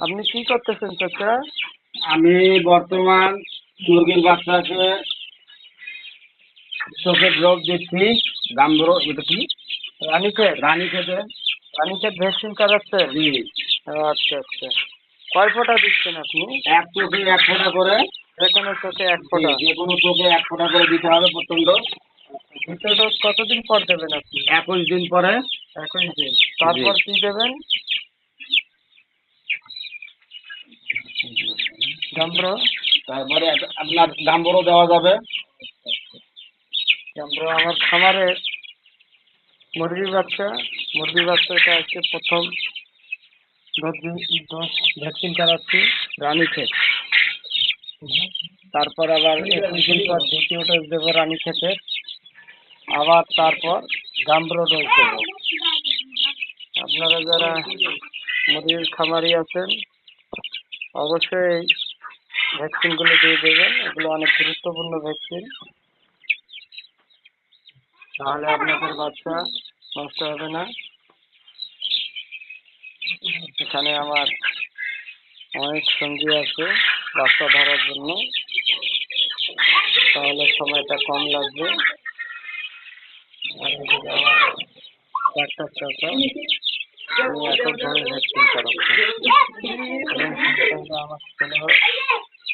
আপনি কি করতেছেন চাচা? আমি বর্তমান মুরগির বাচ্চাকে চোখের রোগ দিচ্ছি। গাম্বর এটা কি? রানী খেতে রানীক্ষেত ভ্যাকসিন করাচ্ছেন জি। আচ্ছা আচ্ছা। কয় ফোঁটা দিচ্ছেন আপনি? এক চোখে এক ফোঁটা করে। যে কোনো চোখে এক ফোঁটা? যে কোনো চোখে এক ফোঁটা করে দিতে হবে প্রচণ্ড দ্বিতীয় ডোজ কতদিন পর দেবেন আপনি? একুশ দিন পরে। একুশ দিন। তারপর কি দেবেন? গাম্বর তারপরে আপনার গাম্বরও দেওয়া যাবে। গাম্বর আমার খামারে মুরগির বাচ্চা। মুরগির বাচ্চা এটা হচ্ছে প্রথম ডোজ ভ্যাকসিন করাচ্ছি রানীক্ষেত। তারপর আবার একুশ দিন পর দ্বিতীয় ডোজ দেবো রানীক্ষেতের। আবার তারপর গাম্বর ডোজ দেবো। আপনারা যারা মুরগির খামারি আছেন অবশ্যই ভ্যাকসিনগুলো দিয়ে দেবেন এগুলো অনেক গুরুত্বপূর্ণ ভ্যাকসিন। তাহলে আপনাদের বাচ্চা নষ্ট হবে না। এখানে আমার অনেক সঙ্গী আছে বাচ্চা ধরার জন্য। তাহলে সময়টা কম লাগবে। আর এদিকে আমার ডাক্তার চাচা উনি এত ধরে ভ্যাকসিন আমার ছেলেও